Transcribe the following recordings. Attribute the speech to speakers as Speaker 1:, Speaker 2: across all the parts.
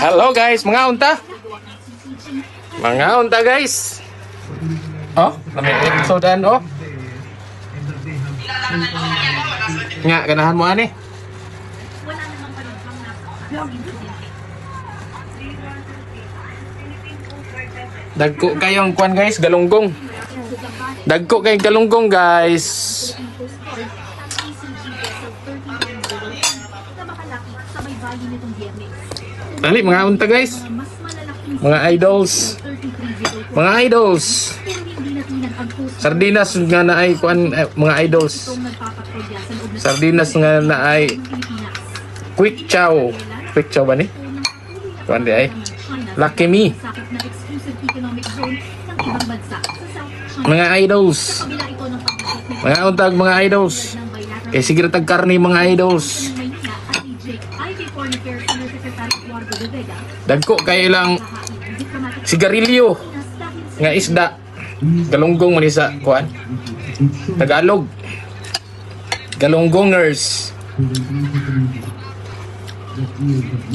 Speaker 1: Hello guys, mga unta. Mga unta guys. Oh, kami episodean oh. Nga, ganahan mo ani. Dagko kayong kwan guys, galunggong. Dagko kay galunggong guys. Dali mga unta guys. Mga idols. Mga idols. Sardinas nga na ay kuan eh, mga idols. Sardinas nga na ay quick chow. Quick chow ba ni? Kuan di ay. Lucky me. Mga idols. Mga untag mga idols. Eh sige tag karni mga idols. Dagko kay ilang sigarilyo nga isda. Galunggong man isa kuan. Tagalog. Galunggongers.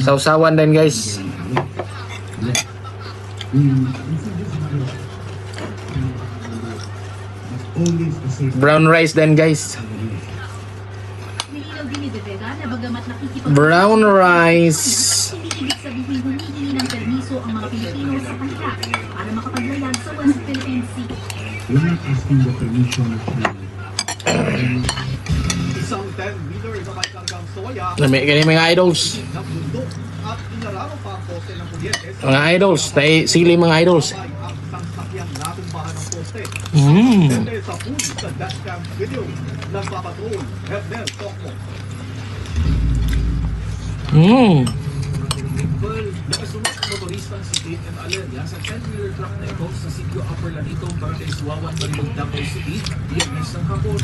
Speaker 1: Sausawan din guys. Brown rice din guys. Brown rice.
Speaker 2: Hindi ibig sabihin humihingi ng permiso ang mga Pilipino sa kanila para makapaglayag sa West Philippine Sea.
Speaker 3: We're not asking the permission of
Speaker 4: Isang 10-meter na may kargang soya
Speaker 1: Nami kani mga idols.
Speaker 4: at inararo pa ang poste ng kuryente
Speaker 1: Mga idols, tay sili mga idols.
Speaker 4: ang isang sakyang natumbahan ng poste.
Speaker 1: Mm.
Speaker 4: Sa pool sa dashcam video ng papatrol Hernel Tokmo.
Speaker 1: Mm.
Speaker 5: Motorista si Kate M. Aleria sa 10-wheeler truck na ito sa sitio Upper Lanito, Barangay Suwawan, Balilog, Davao City, biyernes ng hapon.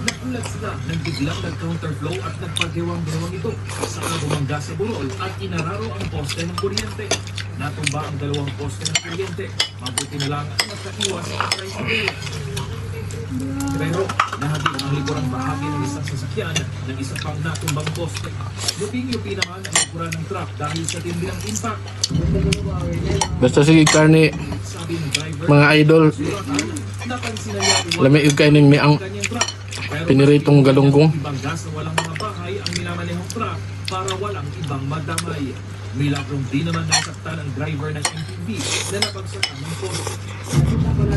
Speaker 5: Nagulat sila nang biglang nag-counterflow at nagpagewang-gewang ito sa bumangga sa burol at inararo ang poste ng kuryente. Natumba ang dalawang poste ng kuryente. Mabuti na lang ang nakaiwas ang tricycle. Pero nahagip ang likurang bahagi ng isang sasakyan ng isa pang natumbang poste. Luping-lupi naman ang likura ng truck dahil sa tindi ng impact.
Speaker 1: Basta sige
Speaker 5: driver,
Speaker 1: mga idol,
Speaker 5: suratan, napansin na niya kung
Speaker 1: lami yung kainin ni ang piniritong galunggong.
Speaker 5: ibang gas na walang mga bahay ang minamanehong truck para walang ibang madamay. Milagrong di naman nasaktan ang driver ng MPV na napagsakan ng poste.